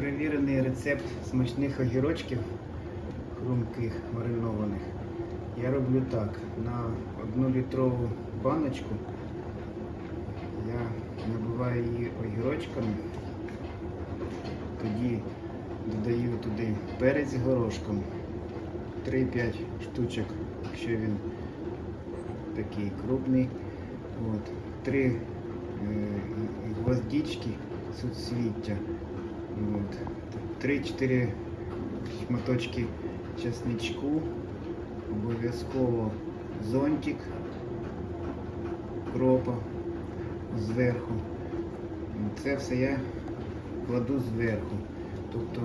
перевірений рецепт смачних огірочків хрумких маринованих. Я роблю так. На одну літрову баночку я набиваю її огірочками, тоді додаю туди перець горошком, 3-5 штучок, якщо він такий крупний. От, 3 е, гвоздички суцвіття. От, 3-4 шматочки чесничку, обов'язково зонтик кропа зверху. Це все я кладу зверху. Тобто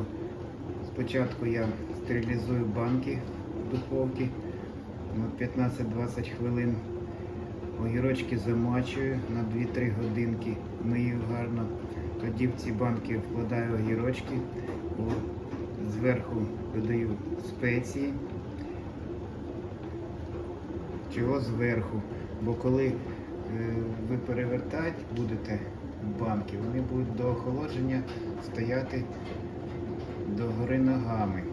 спочатку я стерилізую банки в духовці на 15-20 хвилин. Огірочки замачую на 2-3 годинки, мию гарно. Тоді в ці банки вкладаю огірочки, зверху додаю спеції. Чого зверху? Бо коли е, ви перевертати будете банки, вони будуть до охолодження стояти догори ногами.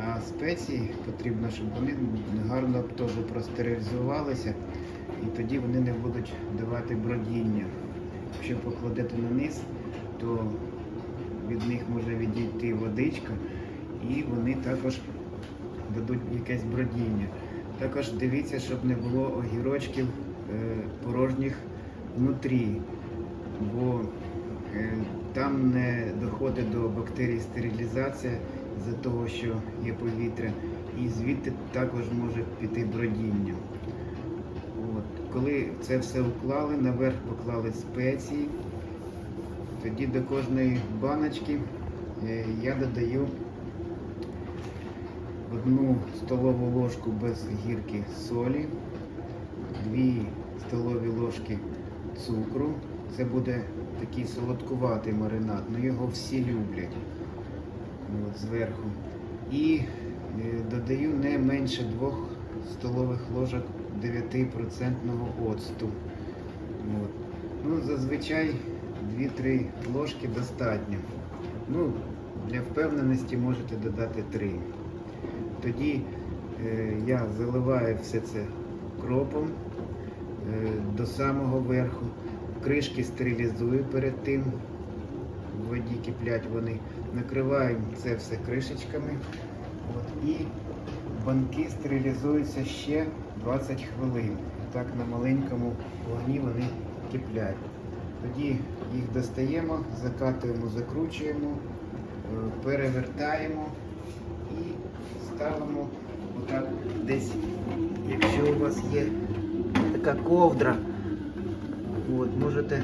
А спеції потрібно, щоб вони гарно теж простерилізувалися, і тоді вони не будуть давати бродіння. Якщо покладете на низ, то від них може відійти водичка, і вони також дадуть якесь бродіння. Також дивіться, щоб не було огірочків е, порожніх внутрі, бо е, там не доходить до бактерій стерилізація з-за того, що є повітря, і звідти також може піти бродіння. Коли це все уклали, наверх поклали спеції, тоді до кожної баночки е, я додаю одну столову ложку без гірки солі, дві столові ложки цукру. Це буде такий солодкуватий маринад, але його всі люблять от, зверху. І е, додаю не менше 2 столових ложок 9% оцту. От. Ну, зазвичай 2-3 ложки достатньо. Ну, для впевненості можете додати 3. Тоді е, я заливаю все це кропом е, до самого верху. Кришки стерилізую перед тим. В воді киплять вони. Накриваю це все кришечками. От, і банки стерилізуються ще 20 хвилин. Так на маленькому вогні вони киплять. Тоді їх достаємо, закатуємо, закручуємо, е, перевертаємо і ставимо отак десь, якщо у вас є така ковдра, от, можете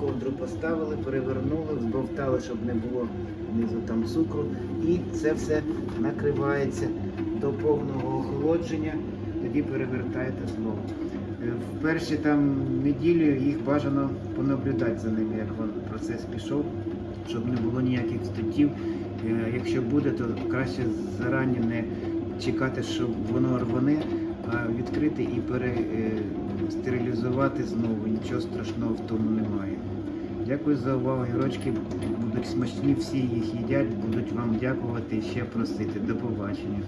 ковдру поставили, перевернули, збовтали, щоб не було внизу там цукру. І це все накривається до повного охолодження, тоді перевертаєте знову. Е, В перші там неділю їх бажано понаблюдати за ними, як процес пішов, щоб не було ніяких статтів. Е, Якщо буде, то краще зарані не чекати, щоб воно рване, а відкрити і перестерилізувати знову. Нічого страшного в тому немає. Дякую за увагу. Гірочки будуть смачні, всі їх їдять, будуть вам дякувати і ще просити. До побачення.